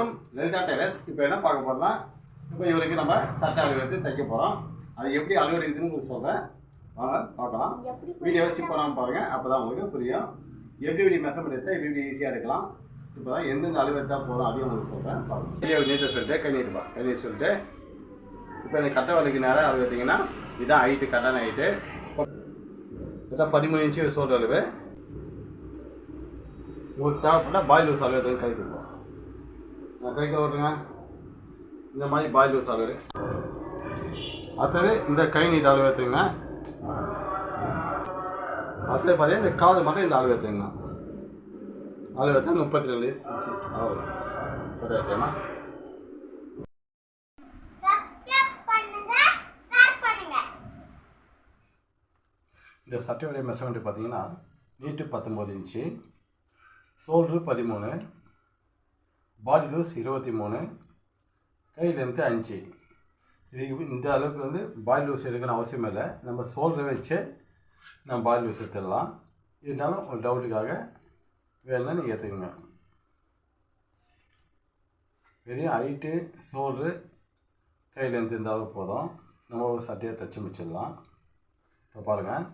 வணக்கம். லலிதா டெய்லர்ஸ். இப்போ என்ன பார்க்க போகிறோம்னா இப்போ இவருக்கு நம்ம சட்டை அளவு எடுத்து தைக்க போகிறோம் அது எப்படி அளவு எடுக்குதுன்னு உங்களுக்கு சொல்கிறேன் வாங்க பார்க்கலாம். வீடியோவை ஸ்கிப் பண்ணாமல் பாருங்கள் அப்போ தான் உங்களுக்கு புரியும். எப்படி எப்படி மெஷர்மெண்ட் எடுத்தால் எப்படி எப்படி ஈஸியாக எடுக்கலாம். இப்போ தான் எந்தெந்த அளவு எடுத்தால் போதும் அதையும் உங்களுக்கு சொல்கிறேன் பாருங்கள் வீடியோ நீட்டை சொல்லிட்டு கை நீட்டுப்பா கை நீட்டு சொல்லிட்டு. இப்போ இந்த கட்டை வலிக்கு நேரம் அளவு எடுத்தீங்கன்னா இதான் ஹைட்டு கட்டான ஹைட்டு இதான் பதிமூணு இன்ச்சு சோல்டர் அளவு உங்களுக்கு தேவைப்பட்ட பாயில் லூஸ் அளவு நான் கைக்கு வருங்க இந்த மாதிரி பாயில் லூஸ் அளவு அடுத்தது இந்த கை நீட் அளவு எடுத்துங்க அடுத்தது பார்த்தீங்கன்னா இந்த காது மட்டும் இந்த அளவு எடுத்துங்க அளவு எடுத்தா முப்பத்தி ரெண்டு. அவ்வளோ பண்ணுங்க இந்த சட்டையுடைய மெஷர்மெண்ட் பார்த்தீங்கன்னா நீட்டு பத்தொம்போது இன்ச்சு ஷோல்ட்ரு பதிமூணு பாடி லூஸ் இருபத்தி மூணு கை லென்த்து அஞ்சு. இது இந்த அளவுக்கு வந்து பாடி லூஸ் எடுக்கணும் அவசியம் இல்லை. நம்ம சோல்டரை வச்சு நம்ம பாடி லூஸ் எடுத்துடலாம். இருந்தாலும் ஒரு டவுட்டுக்காக வேணும்னா நீங்கள் எடுத்துக்கோங்க பெரிய ஹைட்டு சோல்டரு கை லென்த்து இருந்தாலும் போதும். நம்ம ஒரு சட்டையாக தைச்சி முடிச்சிடலாம். இப்போ பாருங்கள்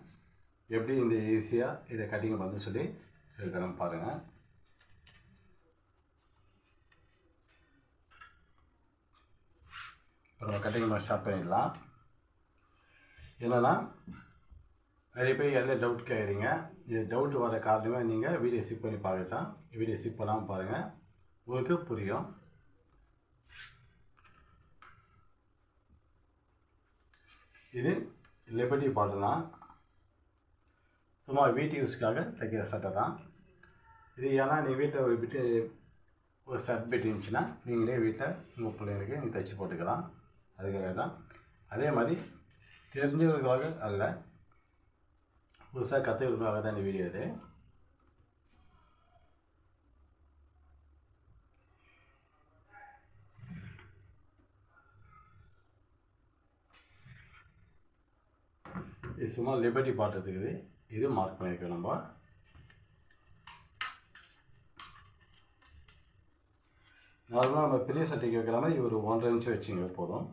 எப்படி இந்த ஈஸியாக இதை கட்டிங் பண்ணு சொல்லி சொல்லித்தரேன் பாருங்கள் இப்போ நம்ம கட்டிங் நம்ம ஸ்டார்ட் பண்ணிடலாம். என்னென்னா நிறைய பேர் எல்லாம் டவுட் கேட்குறீங்க இது டவுட் வர காரணமே நீங்கள் வீடியோ ஸ்கிப் பண்ணி பார்க்கலாம் வீடியோ ஸ்கிப் பண்ணாமல் பாருங்கள் உங்களுக்கு புரியும். இது லிபர்ட்டி பாட்டு தான். சும்மா வீட்டு யூஸ்க்காக தைக்கிற சட்டை தான். இது ஏன்னா நீ வீட்டில் ஒரு பிட்டு ஒரு சர்ட் பிட் இருந்துச்சுன்னா நீங்களே வீட்டில் உங்கள் பிள்ளைங்களுக்கு நீங்கள் தைச்சி போட்டுக்கலாம். அதுக்காக தான். அதே மாதிரி தெரிஞ்சவர்களுக்காக அல்ல புதுசாக கற்றுக்கிறதுக்காக தான் இந்த வீடியோ இது. இது சும்மா லிபர்ட்டி பாட்டுறதுக்கு இது. இது மார்க் பண்ணியிருக்கோம் நம்ம. நார்மலாக நம்ம பெரிய சட்டைக்கு வைக்கிற மாதிரி ஒரு ஒன்றரை இன்ச்சு வச்சுங்க போதும்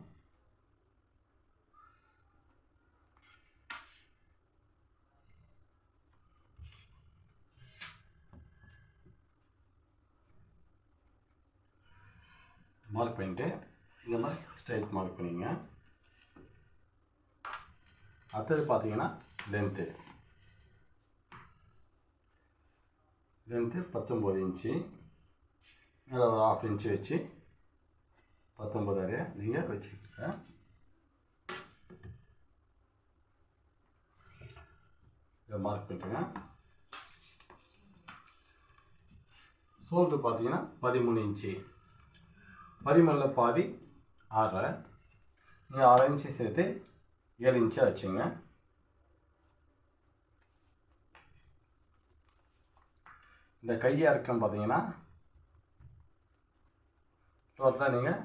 மார்க் பண்ணிட்டு இந்த மாதிரி ஸ்ட்ரைட் மார்க் பண்ணிங்க. அடுத்தது பார்த்தீங்கன்னா லென்த்து லென்த்து பத்தொம்போது இன்ச்சு. மேலே ஒரு ஆஃப் இன்ச்சு வச்சு பத்தொம்பது அறைய நீங்கள் வச்சுக்கோங்க. இதை மார்க் பண்ணிட்டுங்க சோல்டு பார்த்தீங்கன்னா பதிமூணு இன்ச்சு. பதிமூணில் பாதி ஆறரை நீங்கள் ஆறு இன்ச்சு சேர்த்து ஏழு இன்ச்சாக வச்சுங்க. இந்த கையை இறக்கம் பார்த்தீங்கன்னா டோட்டலாக நீங்கள்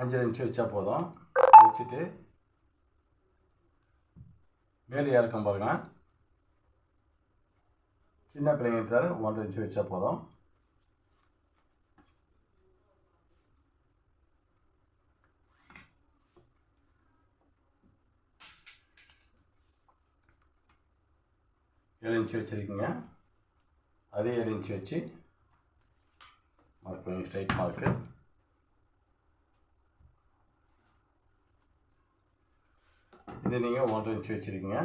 அஞ்சு இன்ச்சு வச்சா போதும். வச்சுட்டு மேலே இறக்கம் பாருங்கள் சின்ன பிள்ளைங்க ஒன்றரை இன்ச்சு வச்சா போதும். ஏழு இன்ச்சு வச்சுருக்கீங்க. அதே ஏழு இன்ச்சு வச்சு மார்க் பண்ணி ஸ்ட்ரைட் மார்க்கு இது நீங்கள் ஒன்றரை இன்ச்சு வச்சுருக்கீங்க.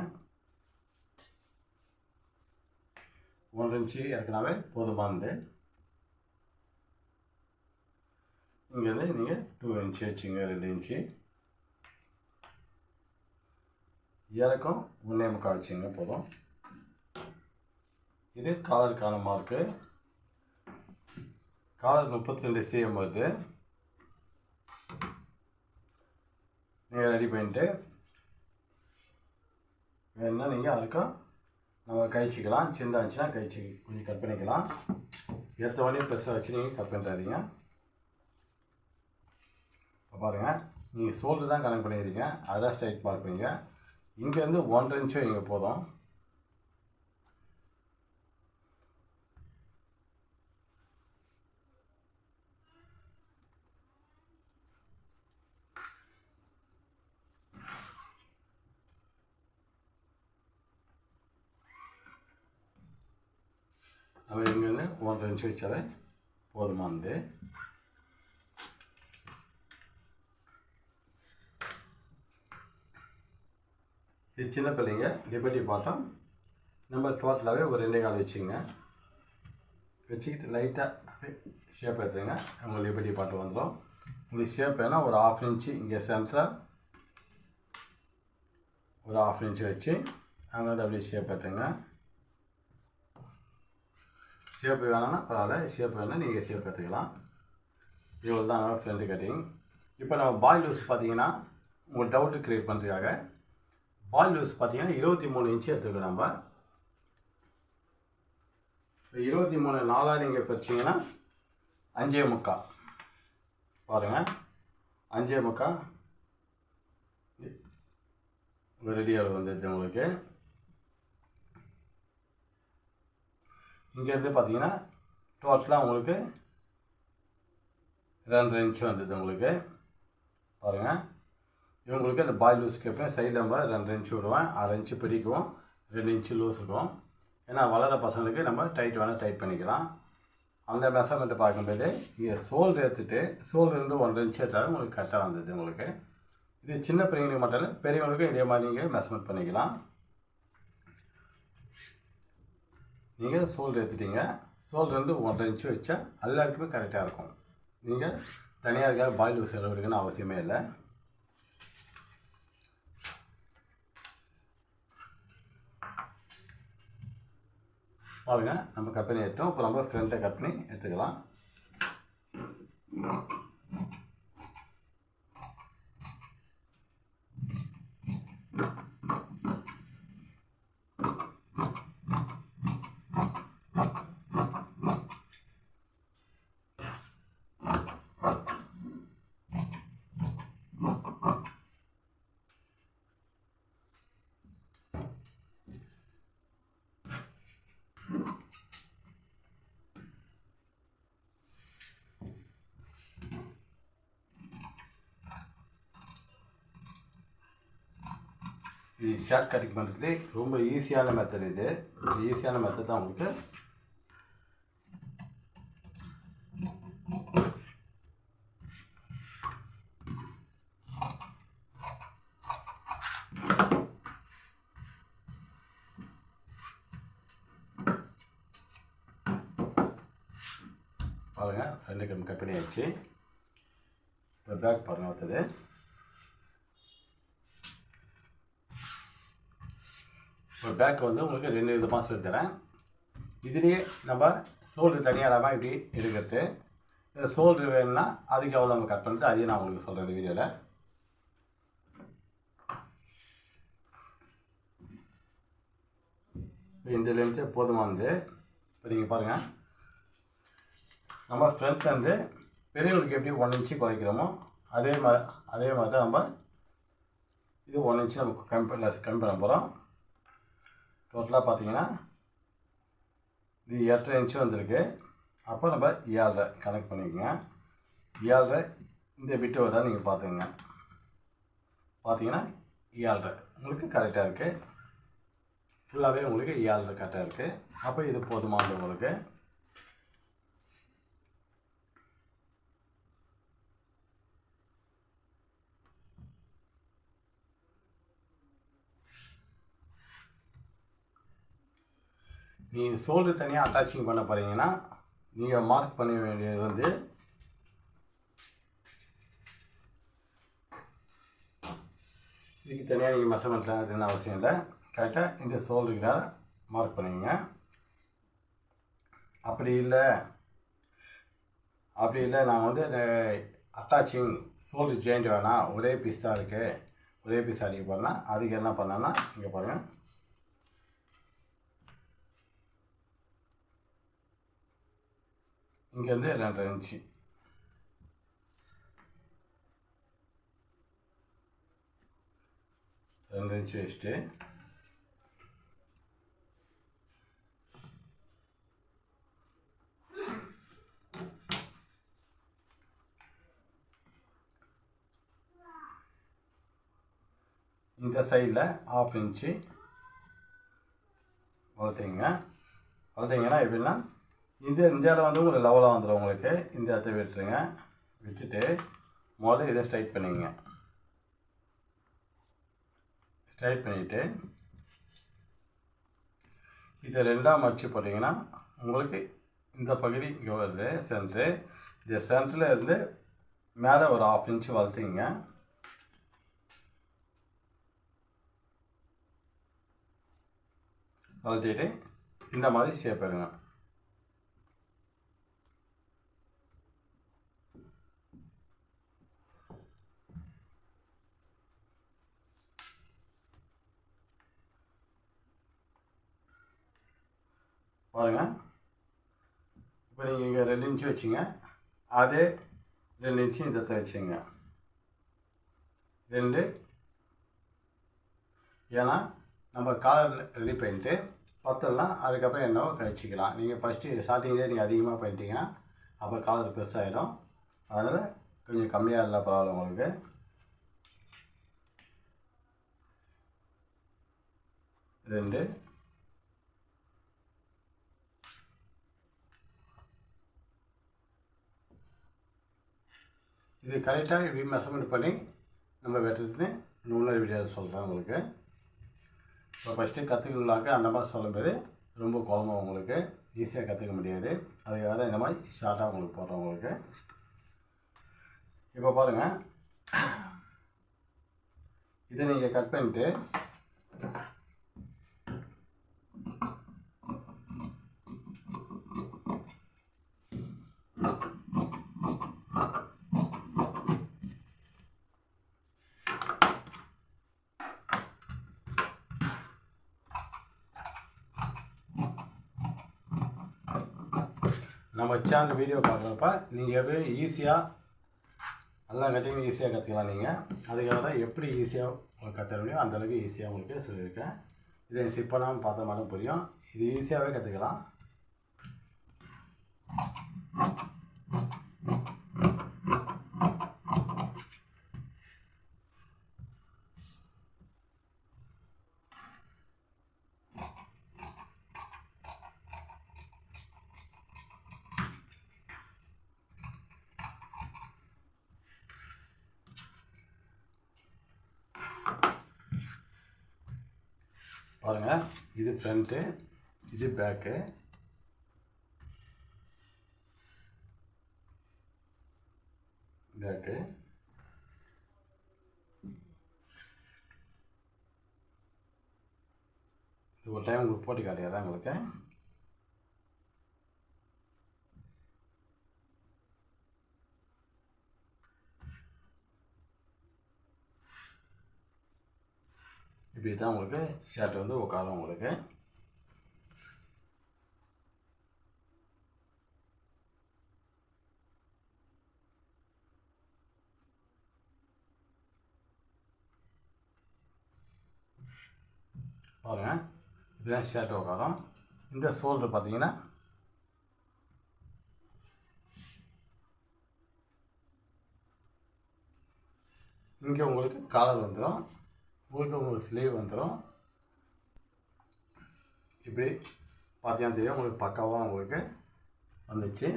ஒன்றரை இன்ச்சு ஏற்கனவே போதுமானது. இங்கேருந்து நீங்கள் டூ இன்ச்சு வச்சுங்க ரெண்டு இன்ச்சு. இறக்கம் ஒன்றே முக்கால் வச்சுங்க போதும். இது காலருக்கான மார்க்கு காலர் முப்பத்தி ரெண்டு சிஎம் வருது. நீங்கள் ரெடி பண்ணிட்டு வேணுன்னா நீங்கள் அதுக்கும் நம்ம கழிச்சிக்கலாம் சின்ன இருந்துச்சுன்னா கழிச்சு கொஞ்சம் கட் பண்ணிக்கலாம். ஏற்ற வழியும் பெருசாக வச்சு நீங்கள் கட் பண்ணுறாதீங்க இப்போ பாருங்கள் நீங்கள் ஷோல்டர் தான் கனெக்ட் பண்ணிடுறீங்க அதான் ஸ்ட்ரைட் மார்க் இங்கேருந்து ஒன்றரை இன்ச்சும் இங்கே போதும். நம்ம இங்கேருந்து ஒன்றரை இன்ச்சு வச்சாலே போதுமானது இது சின்ன பிள்ளைங்க லிபர்ட்டி பாட்டம் நம்ம டோட்டலாகவே ஒரு ரெண்டே கால் வச்சுங்க வச்சுக்கிட்டு லைட்டாக அப்படியே ஷேப் எடுத்துங்க உங்களுக்கு லிபர்ட்டி பாட்டம் வந்துடும் உங்களுக்கு ஷேப் வேணால் ஒரு ஆஃப் இன்ச்சு இங்கே சென்டராக ஒரு ஆஃப் இன்ச்சு வச்சு அங்கே வந்து அப்படியே ஷேப் எடுத்துங்க ஷேப் வேணாம்னா பரவாயில்ல ஷேப் வேணால் நீங்கள் ஷேப் எடுத்துக்கலாம் இவ்வளோ தான் ஃப்ரெண்டு கட்டிங் இப்போ நம்ம பால் லூஸ் பார்த்தீங்கன்னா உங்கள் டவுட்டு க்ரியேட் பண்ணுறதுக்காக பால் லூஸ் பார்த்தீங்கன்னா இருபத்தி மூணு இன்ச்சு எடுத்துக்கோ நம்ம. இப்போ இருபத்தி மூணு நாலாக நீங்கள் பிரிச்சிங்கன்னா அஞ்சே முக்கால். பாருங்கள் அஞ்சே முக்கால். ரெடி அளவு வந்துடுது உங்களுக்கு. இங்கேருந்து பார்த்தீங்கன்னா டோட்டலாக உங்களுக்கு ரெண்டு இன்ச்சு வந்தது உங்களுக்கு. பாருங்கள் இவங்களுக்கு அந்த பாய் லூஸ் கேட்பேன் சைடில் நம்ம ரெண்டு இன்ச்சு விடுவேன் அரை இன்ச்சு பிடிக்கும். ரெண்டு இன்ச்சு லூஸ் இருக்கும். ஏன்னா வளர பசங்களுக்கு நம்ம டைட் வேணால் டைட் பண்ணிக்கலாம். அந்த மெஷர்மெண்ட்டை பார்க்கும்போது இங்கே சோல் ஏற்றுட்டு சோல் இருந்து ஒன்றரை இன்ச்சு எடுத்தாலும் உங்களுக்கு கரெக்டாக வந்தது உங்களுக்கு. இது சின்ன பிள்ளைங்களுக்கு மட்டும் இல்லை பெரியவங்களுக்கும் இதே மாதிரி நீங்கள் மெஷர்மெண்ட் பண்ணிக்கலாம். நீங்கள் சோல் எடுத்துட்டீங்க. சோல் ரெண்டு ஒன்றரை இன்ச்சு வச்சா எல்லாருக்குமே கரெக்டாக இருக்கும். நீங்கள் தனியாக இருக்க பாயில் செலவிடுங்கன்னு எடுக்கணும்னு அவசியமே இல்லை. பாருங்கள் நம்ம கட் பண்ணி எடுத்தோம். இப்போ நம்ம ஃப்ரண்ட்டை கட் பண்ணி எடுத்துக்கலாம். இது ஷார்ட் கட்டிங் பண்ணுறதுலே ரொம்ப ஈஸியான மெத்தட் இது. ஈஸியான மெத்தட் தான் உங்களுக்கு பாருங்கள் ஃப்ரெண்டு கம் கட் பண்ணி ஆயிடுச்சு. இப்போ பேக் பாருங்கள் அடுத்தது. பேக் வந்து உங்களுக்கு ரெண்டு விதமாக சொல்லி தரேன் இதுலேயே நம்ம சோல்டு தனியாக இல்லாமல் இப்படி எடுக்கிறது. இந்த சோல்டு வேணும்னா அதுக்கு எவ்வளோ நம்ம கட் பண்ணிட்டு அதையும் நான் உங்களுக்கு சொல்கிறேன் வீடியோவில் இந்த லென்த்து போதுமானது இப்போ நீங்கள் பாருங்கள் நம்ம ஃப்ரண்ட்லேருந்து பெரியவங்களுக்கு எப்படி ஒன் இன்ச்சு குறைக்கிறோமோ அதே மாதிரி அதே மாதிரி தான் நம்ம இது ஒன் இன்ச்சு நம்ம கம்மி கம்மி பண்ண போகிறோம் டோட்டலாக பார்த்தீங்கன்னா இது எட்டரை இன்ச்சு வந்திருக்கு. அப்போ நம்ம ஏழரை கனெக்ட் பண்ணிக்கோங்க. ஏழரை இந்த பிட்டு வர நீங்கள் பார்த்துங்க பார்த்தீங்கன்னா ஏழரை. உங்களுக்கு கரெக்டாக இருக்குது ஃபுல்லாகவே உங்களுக்கு ஏழரை கரெக்டாக இருக்குது அப்போ இது போதுமானது உங்களுக்கு. நீங்கள் சோல்டர் தனியாக அட்டாச்சிங் பண்ண போகிறீங்கன்னா நீங்கள் மார்க் பண்ண வேண்டியது வந்து இதுக்கு தனியாக நீங்கள் மெஷர்மெண்ட்லாம் அதுன்னு அவசியம் இல்லை. கரெக்டாக இந்த சோல்டருக்கு நேரம் மார்க் பண்ணுவீங்க அப்படி இல்லை அப்படி இல்லை நான் வந்து அந்த அட்டாச்சிங் சோல்டர் ஜாயிண்ட் வேணாம். ஒரே பீஸ் தான் இருக்குது ஒரே பீஸ் அடிக்க போகிறேன்னா அதுக்கு என்ன பண்ணேன்னா இங்கே பாருங்கள் இங்கேருந்து ரெண்டரை இன்ச்சு. ரெண்டு இன்ச்சு வச்சுட்டு இந்த சைடில் ஆஃப் இன்ச்சு. வளர்த்திங்க. வளர்த்திங்கன்னா எப்படின்னா இந்த இந்த இடம் வந்து உங்களுக்கு லெவலாக வந்துடும் உங்களுக்கு. இந்த இடத்த விட்டுருங்க. விட்டுட்டு முதல்ல இதை ஸ்ட்ரைட் பண்ணிங்க ஸ்ட்ரைட் பண்ணிவிட்டு இதை ரெண்டாக மடித்து போட்டிங்கன்னா உங்களுக்கு இந்த பகுதி இங்கே வருது சென்ட்ரு இந்த சென்டரில் இருந்து மேலே ஒரு ஆஃப் இன்ச்சு வளர்த்திங்க. வளர்த்திட்டு இந்த மாதிரி ஷேப் எடுங்க. பாருங்கள் இப்போ நீங்கள் இங்கே ரெண்டு இன்ச்சு வச்சுங்க. அதே ரெண்டு இன்ச்சு இந்த வச்சுங்க ரெண்டு. ஏன்னா நம்ம காலர் ரெடி பண்ணிட்டு பத்தலாம் அதுக்கப்புறம் என்னவோ கழிச்சிக்கலாம். நீங்கள் ஃபஸ்ட்டு ஸ்டார்டிங்லேயே நீங்கள் அதிகமாக பண்ணிட்டீங்கன்னா அப்போ காலர் பெருசாகிடும் அதனால் கொஞ்சம் கம்மியாக இல்லை பரவாயில்ல உங்களுக்கு. ரெண்டு. இது கரெக்டாக இப்படி மெஷர்மெண்ட் பண்ணி நம்ம வெட்டுறது இன்னொரு வீடியோவில் சொல்கிறேன் உங்களுக்கு. இப்போ ஃபஸ்ட்டு கற்றுக்கலாக்க அந்த மாதிரி சொல்லும்போது ரொம்ப குழம்பு உங்களுக்கு ஈஸியாக கற்றுக்க முடியாது. அதுக்காக தான் இந்த மாதிரி ஷார்ட்டாக உங்களுக்கு போடுறேன் உங்களுக்கு. இப்போ பாருங்கள் இதை நீங்கள் கட் பண்ணிட்டு நம்ம சேனல் வீடியோ பார்க்குறப்ப நீங்கள் எப்படி ஈஸியாக எல்லா கட்டிங்கும் ஈஸியாக கற்றுக்கலாம் நீங்கள் அதுக்காக தான் எப்படி ஈஸியாக உங்களுக்கு கற்றுக்க முடியும் அந்தளவுக்கு ஈஸியாக உங்களுக்கு சொல்லியிருக்கேன். இதை ஸ்கிப் பார்த்த மாதிரி புரியும். இது ஈஸியாகவே கற்றுக்கலாம் பாருங்கள் இது ஃப்ரண்ட்டு இது பேக்கு பேக்கு இது ஒரு டைம் உங்களுக்கு போட்டு காட்டியாதான் உங்களுக்கு. இப்படி தான் உங்களுக்கு ஷர்ட் வந்து உட்காரும் உங்களுக்கு. பாருங்க இதுதான் ஷர்ட் உட்காரும் இந்த ஷோல்டர் பார்த்தீங்கன்னா இங்கே உங்களுக்கு காலர் வந்துடும் உங்களுக்கு உங்களுக்கு ஸ்லீவ் வந்துடும் இப்படி பார்த்தீங்கன்னா தெரியும்? உங்களுக்கு பக்காவாக உங்களுக்கு வந்துச்சு.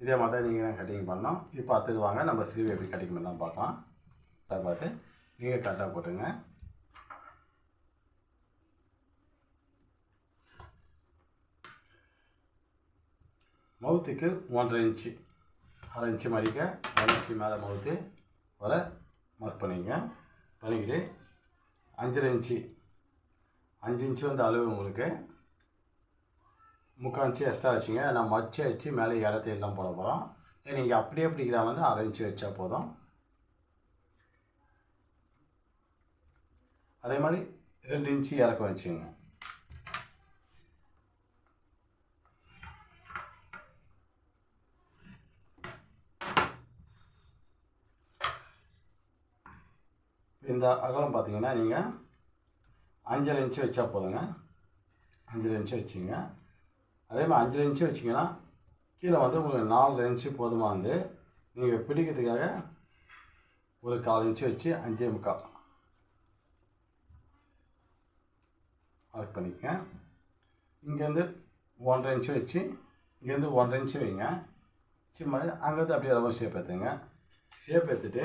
இதே மாதிரி தான் நீங்கள் கட்டிங் பண்ணோம் இப்போ அடுத்தது வாங்க நம்ம ஸ்லீவ் எப்படி கட்டிங் பண்ணலாம் பார்க்கலாம். அதை பார்த்து நீங்கள் கரெக்டாக போட்டுங்க மவுத்துக்கு ஒன்றரை இன்ச்சு அரை இன்ச்சு மடிக்க அரை இன்ச்சு மேலே மவுத்து வர மார்க் பண்ணிங்க பண்ணிக்கிட்டு அஞ்சரை இன்ச்சு. அஞ்சு இன்ச்சு வந்து அளவு உங்களுக்கு. முக்கால் இன்ச்சு எக்ஸ்ட்ரா வச்சுங்க. நான் மச்சு அடித்து மேலே இடத்த எல்லாம் போட போகிறோம் நீங்கள் அப்படியே பிடிக்கிறா வந்து அரை இன்ச்சு வச்சா போதும். அதே மாதிரி ரெண்டு இன்ச்சு இறக்க வச்சுங்க இந்த அகலம் பார்த்தீங்கன்னா நீங்கள் அஞ்சரை இன்ச்சு வச்சா போதுங்க. அஞ்சரை இன்ச்சு வச்சுங்க. அதே மாதிரி அஞ்சரை இன்ச்சு வச்சிங்கன்னா கீழே வந்து உங்களுக்கு நாலு இன்ச்சு போதுமாக வந்து நீங்கள் பிடிக்கிறதுக்காக ஒரு கால் இன்ச்சு வச்சு அஞ்சே முக்கால் மார்க் பண்ணிக்கங்க. இங்கேருந்து ஒன்றரை இன்ச்சு வச்சு இங்கேருந்து ஒன்றரை இன்ச்சு வைங்க. சும்மா அங்கேருந்து அப்படியே ரொம்ப ஷேப் எடுத்துங்க. ஷேப் எடுத்துகிட்டு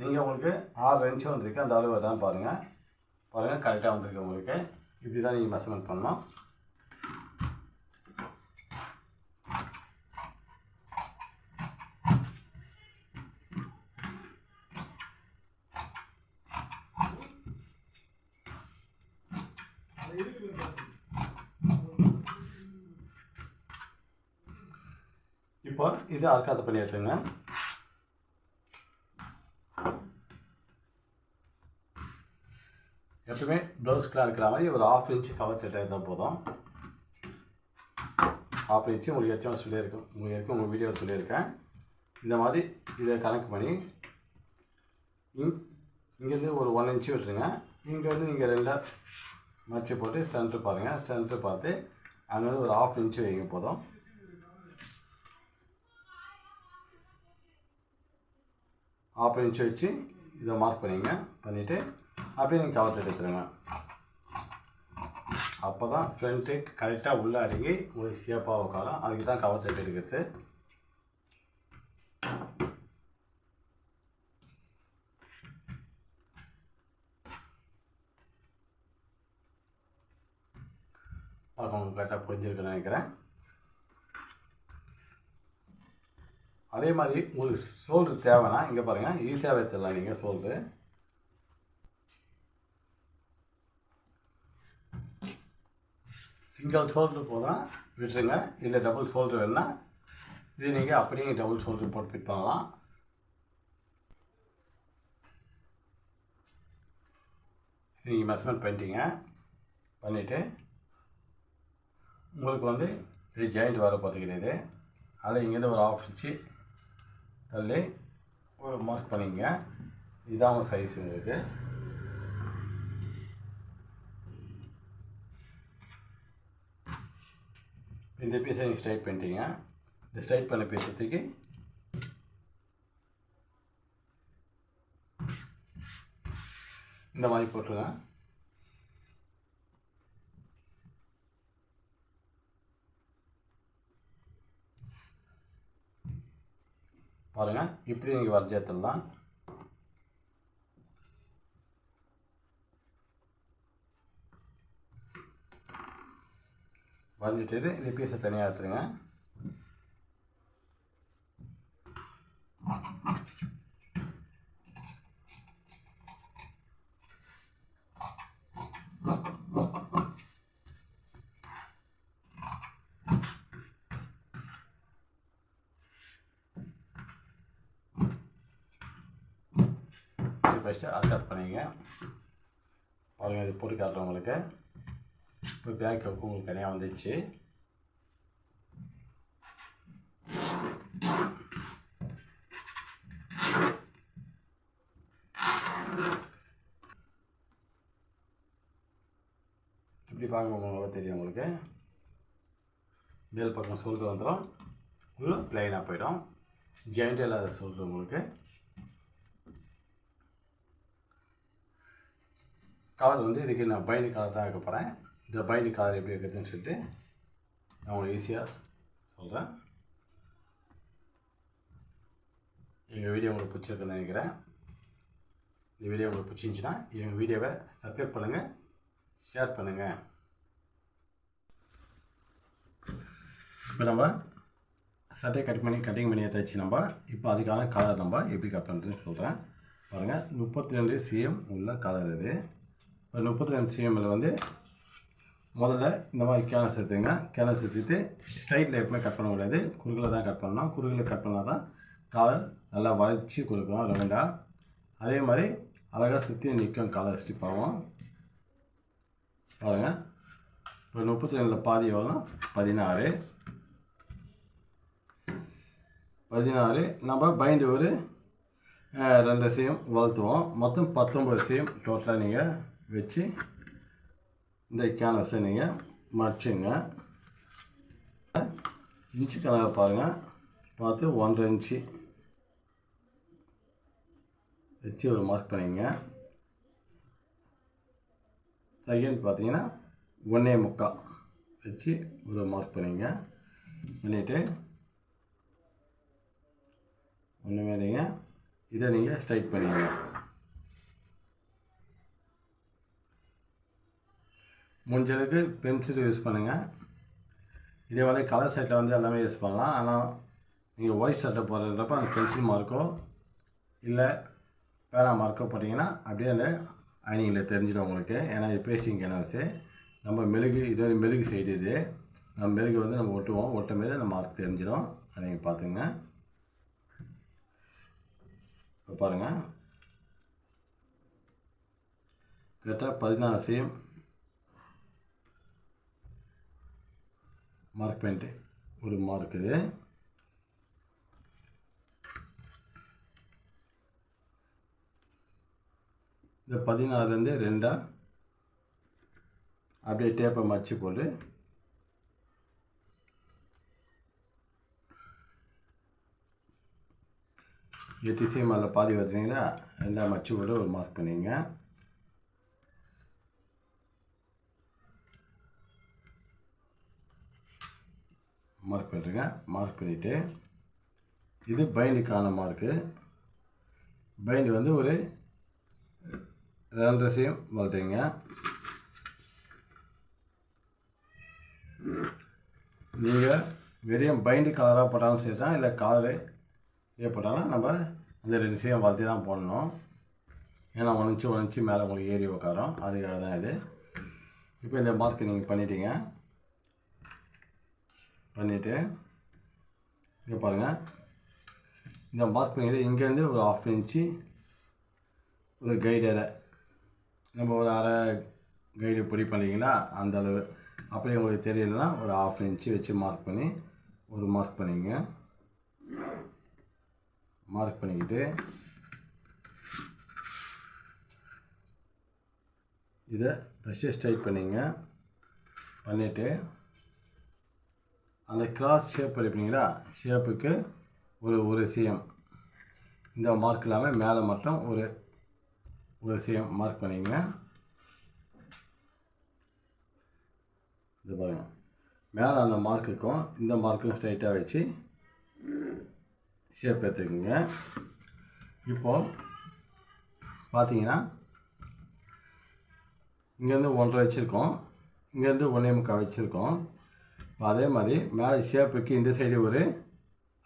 நீங்கள் உங்களுக்கு ஆறு இன்ச்சு வந்திருக்கு. அந்த அளவு தான் பாருங்கள் பாருங்கள் கரெக்டாக வந்திருக்கு உங்களுக்கு. இப்படி தான் நீங்கள் மெஷர்மெண்ட் பண்ணணும். இப்போ இது அர்க்காத்த பண்ணி எடுத்துங்க எப்பவுமே ப்ளவுஸ்க்குலாம் இருக்கிற மாதிரி ஒரு ஆஃப் இன்ச்சு கவர் சட்டை இருந்தால் போதும். ஆஃப் இன்ச்சு உங்களுக்கு ஏற்கனவே சொல்லியிருக்கேன். உங்களுக்கு ஏற்கனவே உங்கள் வீடியோவில் சொல்லியிருக்கேன். இந்த மாதிரி இதை கணக்கு பண்ணி இங் இங்கேருந்து ஒரு ஒன் இன்ச்சு விட்டுருங்க. இங்கேருந்து நீங்கள் ரெண்டாக மடிச்சு போட்டு சென்ட்ரு பாருங்கள் சென்ட்ரு பார்த்து அங்கேருந்து ஒரு ஆஃப் இன்ச்சு வைங்க போதும். ஆஃப் இன்ச்சு வச்சு இதை மார்க் பண்ணிங்க. பண்ணிவிட்டு அப்படியே நீங்கள் கவர் எடுத்துருங்க. அப்போ தான் ஃப்ரண்ட்டு கரெக்டாக உள்ளே அடங்கி உங்களுக்கு ஷேப்பாக உட்காரும் அதுக்கு தான் கவர் செட் எடுக்கிறது. பார்க்க உங்களுக்கு கரெக்டாக புரிஞ்சிருக்குன்னு நினைக்கிறேன். அதே மாதிரி உங்களுக்கு சோல்டர் தேவைன்னா இங்கே பாருங்கள் ஈஸியாக வைத்திடலாம் நீங்கள் சோல்டரு சிங்கிள் ஷோல்டர் போதும் விட்டுருங்க இல்லை டபுள் ஷோல்டர் வேணுன்னா இது நீங்கள் அப்படியே டபுள் ஷோல்டர் போட்டு ஃபிட் பண்ணலாம். நீங்கள் மெஷர்மெண்ட் பண்ணிட்டீங்க. பண்ணிவிட்டு உங்களுக்கு வந்து இது ஜாயிண்ட் வர போகிறது கிடையாது அதில் இங்கேருந்து ஒரு ஆஃப் இன்ச்சு தள்ளி ஒரு மார்க் பண்ணிங்க இதான் உங்கள் சைஸ் உங்களுக்கு. இந்த பீஸை நீங்கள் ஸ்ட்ரைட் பண்ணிட்டீங்க. இந்த ஸ்ட்ரைட் பண்ண பீஸத்துக்கு இந்த மாதிரி போட்டுருங்க. பாருங்கள் இப்படி நீங்கள் வரைஞ்சி வதக்கிட்டு இந்த பீஸை தனியாக எடுத்துருங்க? ஃபஸ்ட்டு ஃபஸ்ட்டு கட் பண்ணிங்க பாருங்கள் இது போட்டு காட்டுறேன் உங்களுக்கு. இப்போ பேங்க் உங்களுக்கு தனியாக வந்துச்சு இப்படி பார்க்கும்போது உங்களுக்கு தெரியும் உங்களுக்கு மேல் பக்கம் சொல்கிற வந்துடும் உள்ள பிளைனாக போயிடும் ஜாயிண்ட் இல்லாத சொல்கிற உங்களுக்கு கலர் வந்து இதுக்கு நான் பைனி கலர் தான் இருக்க போகிறேன் இந்த பைனி காலர் எப்படி வைக்கிறதுன்னு சொல்லிட்டு நான் உங்களுக்கு ஈஸியாக சொல்கிறேன் எங்கள் வீடியோ உங்களுக்கு பிடிச்சிருக்குன்னு நினைக்கிறேன். இந்த வீடியோ உங்களுக்கு பிடிச்சிருந்துச்சின்னா எங்கள் வீடியோவை சப்ஸ்கிரைப் பண்ணுங்கள் ஷேர் பண்ணுங்கள் இப்போ நம்ம சட்டை கட் பண்ணி கட்டிங் பண்ணி தைச்சு நம்ம. இப்போ அதுக்கான கலர் நம்ம எப்படி கட் பண்ணுறதுன்னு சொல்கிறேன் பாருங்கள் முப்பத்தி ரெண்டு சிஎம் உள்ள கலர் இது. இப்போ முப்பத்தி ரெண்டு சிஎம்மில் வந்து முதல்ல இந்த மாதிரி கேனை சேர்த்துங்க. கேனை சேர்த்துட்டு ஸ்ட்ரைட்டில் எப்பவுமே கட் பண்ண முடியாது. குறுகில் தான் கட் பண்ணணும். குறுகில் கட் பண்ணால் தான் கலர் நல்லா வளைச்சி கொடுக்கும் ரவுண்டாக அதே மாதிரி அழகாக சுற்றி நிற்கும் கலர் ஸ்டிப் ஆகும் பாருங்கள் இப்போ முப்பத்தி ரெண்டில் பாதி எவ்வளோ பதினாறு. பதினாறு. நம்ம பைண்டு ஒரு ரெண்டு சேம் வளர்த்துவோம். மொத்தம் பத்தொம்பது சேம் டோட்டலாக நீங்கள் வச்சு இந்த கேனஸை நீங்கள் மடிச்சுங்க இன்ச்சு கலரை பாருங்கள் பார்த்து ஒன்றரை இன்ச்சு. வச்சு ஒரு மார்க் பண்ணிங்க. செகண்ட் பார்த்தீங்கன்னா ஒன்றே முக்கால் வச்சு ஒரு மார்க் பண்ணிங்க. பண்ணிவிட்டு ஒன்றுமே நீங்கள் இதை நீங்கள் ஸ்ட்ரைட் பண்ணிங்க. முடிஞ்சளவுக்கு பென்சில் யூஸ் பண்ணுங்கள் இதே மாதிரி கலர் ஷர்ட்டில் வந்து எல்லாமே யூஸ் பண்ணலாம். ஆனால் நீங்கள் ஒயிட் சட்டை போடுறப்ப அந்த பென்சில் மார்க்கோ இல்லை பேனா மார்க்கோ போட்டிங்கன்னா அப்படியே அந்த அயனிங்கில் தெரிஞ்சிடும் உங்களுக்கு. ஏன்னா இது பேஸ்டிங் கேனவஸு நம்ம மெழுகு இது வந்து மெழுகு சைடு இது. நம்ம மெழுகு வந்து நம்ம ஒட்டுவோம். ஒட்டும் போது அந்த மார்க் தெரிஞ்சிடும். அதை நீங்கள் பார்த்துங்க இப்போ பாருங்கள் கரெக்டாக பதினாறு சேம் மார்க் பண்ணிட்டு ஒரு மார்க் இது இந்த பதினாறுலேருந்து ரெண்டாக அப்படியே டேப்பை மச்சு போட்டு எட்டு சேம் அதில் பாதி வருதுங்களா? ரெண்டாக மச்சு போட்டு ஒரு மார்க் பண்ணிங்க. மார்க் பண்ணிடுங்க. மார்க் பண்ணிவிட்டு இது பைண்டுக்கான மார்க்கு பைண்டு வந்து ஒரு ரெண்டரை சேம் வளர்த்துங்க நீங்கள் வெறும் பைண்டு கலராக போட்டாலும் சரி தான் இல்லை கலரு இதே போட்டாலும் நம்ம அந்த ரெண்டு சேம் வளர்த்தி தான் போடணும். ஏன்னா ஒன்றுச்சு ஒன்றுச்சு மேலே உங்களுக்கு ஏறி உட்காரும் அதுக்காக தான் இது. இப்போ இந்த மார்க் நீங்கள் பண்ணிட்டீங்க. பண்ணிவிட்டு இங்கே பாருங்கள் இந்த மார்க் பண்ணிட்டு இங்கேருந்து ஒரு ஆஃப் இன்ச்சு ஒரு கைடரை நம்ம ஒரு அரை கைடு பொடி பண்ணிங்களா அந்த அளவு. அப்படியே உங்களுக்கு தெரியலனா ஒரு ஆஃப் இன்ச்சு வச்சு மார்க் பண்ணி ஒரு மார்க் பண்ணிங்க மார்க் பண்ணிக்கிட்டு இதை ப்ரெஷ்ஷை ஸ்ட்ரைட் பண்ணிங்க பண்ணிவிட்டு அந்த கிராஸ் ஷேப் எடுப்பீங்களா ஷேப்புக்கு ஒரு ஒரு சிஎம் இந்த மார்க் இல்லாமல் மேலே மட்டும் ஒரு ஒரு சிஎம் மார்க் பண்ணிக்கங்க. இது பாருங்கள் மேலே அந்த மார்க்குக்கும் இந்த மார்க்கும் ஸ்ட்ரைட்டாக வச்சு ஷேப் எடுத்துக்கோங்க. இப்போது பார்த்தீங்கன்னா இங்கேருந்து ஒன்றரை வச்சுருக்கோம். இங்கேருந்து ஒன்றே முக்கால் வச்சுருக்கோம். இப்போ அதே மாதிரி மேலே ஷேப்புக்கு இந்த சைடு ஒரு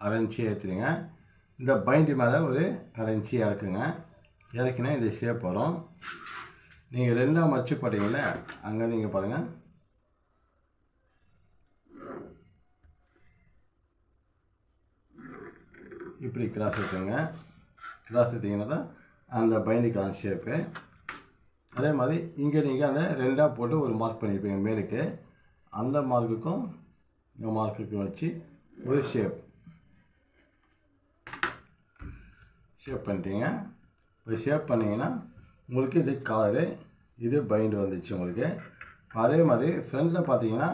அரை இன்ச்சு இந்த பைண்டு மேலே ஒரு அரை இன்ச்சு இறக்குங்க. இறக்கினா இந்த ஷேப் வரும். நீங்கள் ரெண்டாக மடிச்சு போட்டிங்களே அங்கே நீங்கள் பாருங்கள் இப்படி கிராஸ் எடுத்துங்க. கிராஸ் எடுத்திங்கன்னா தான் அந்த பைண்டுக்கான ஷேப்பு அதே மாதிரி இங்கே நீங்கள் அந்த ரெண்டாக போட்டு ஒரு மார்க் பண்ணியிருப்பீங்க மேலுக்கு. அந்த மார்க்குக்கும் இந்த மார்க்குக்கும் வச்சு ஒரு ஷேப் ஷேப் பண்ணிட்டீங்க. இப்போ ஷேப் பண்ணிங்கன்னா உங்களுக்கு இது கலரு இது பைண்டு வந்துச்சு உங்களுக்கு. அதே மாதிரி ஃப்ரண்டில் பார்த்தீங்கன்னா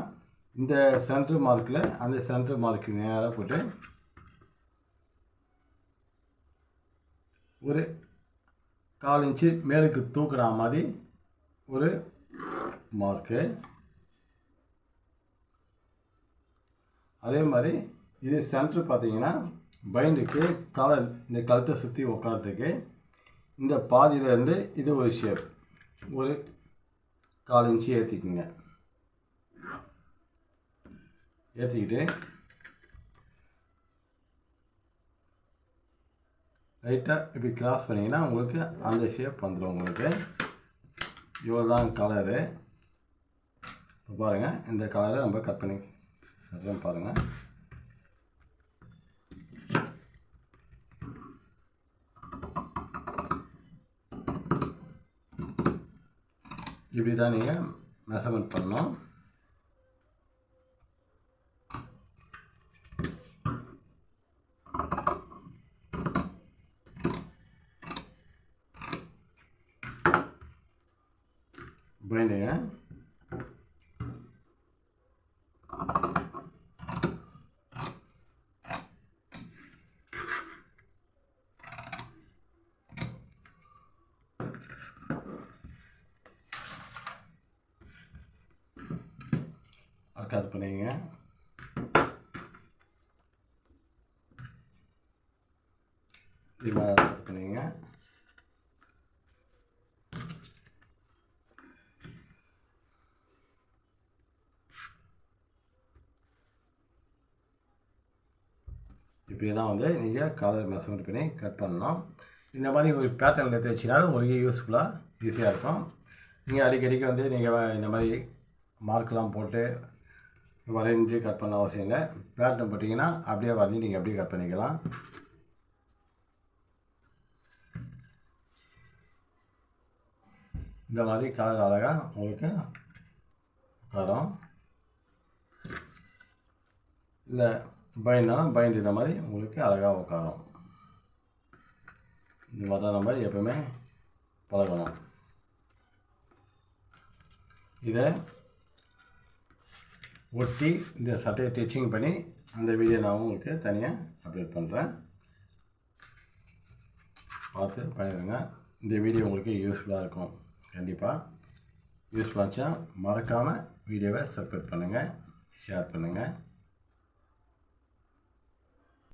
இந்த சென்ட்ரு மார்க்கில் அந்த சென்ட்ரு மார்க்கு நேராக போட்டு ஒரு கால் இன்ச்சு மேலுக்கு தூக்குற மாதிரி ஒரு மார்க்கு அதே மாதிரி இது சென்ட்ரு பார்த்தீங்கன்னா பைண்டுக்கு காலர் இந்த கழுத்தை சுற்றி உட்காரத்துக்கு இந்த பாதியிலேருந்து இது ஒரு ஷேப் ஒரு கால் இன்ச்சு ஏற்றிக்குங்க ஏற்றிக்கிட்டு லைட்டாக இப்படி கிராஸ் பண்ணிங்கன்னா உங்களுக்கு அந்த ஷேப் வந்துடும் உங்களுக்கு. இவ்வளோ தான் கலரு இப்போ பாருங்கள் இந்த கலரை நம்ம கட் பண்ணி அதுதான் பாருங்கள் இப்படி தான் நீங்கள் மெஷர்மெண்ட் பண்ணணும் பைண்டுங்க அக்காது பண்ணிங்க இப்படி இப்படி தான் வந்து நீங்கள் காதல் மெஷர்மெண்ட் பண்ணி கட் பண்ணணும் இந்த மாதிரி ஒரு பேட்டர்ன் எடுத்து வச்சினாலும் உங்களுக்கு யூஸ்ஃபுல்லாக ஈஸியாக இருக்கும். நீங்கள் அடிக்கடிக்கு வந்து நீங்கள் இந்த மாதிரி மார்க்லாம் போட்டு வரைஞ்சி கட் பண்ண அவசியம் இல்லை. பேட்டர்ன் போட்டிங்கன்னா அப்படியே வரைஞ்சி நீங்கள் அப்படியே கட் பண்ணிக்கலாம். இந்த மாதிரி கலர் அழகாக உங்களுக்கு உட்காரும் இல்லை பைண்டாலும் பைண்ட் இந்த மாதிரி உங்களுக்கு அழகாக உட்காரும். இந்த மாதிரி தான் நம்ம எப்பவுமே பழகணும். இதை ஒட்டி இந்த சட்டையை டீச்சிங் பண்ணி அந்த வீடியோ நான் உங்களுக்கு தனியாக அப்டேட் பண்ணுறேன் பார்த்து பண்ணிடுங்க. இந்த வீடியோ உங்களுக்கு யூஸ்ஃபுல்லாக இருக்கும். கண்டிப்பாக யூஸ்ஃபுல்லாச்சா மறக்காமல் வீடியோவை சப்ஸ்கிரைப் பண்ணுங்கள் ஷேர் பண்ணுங்கள்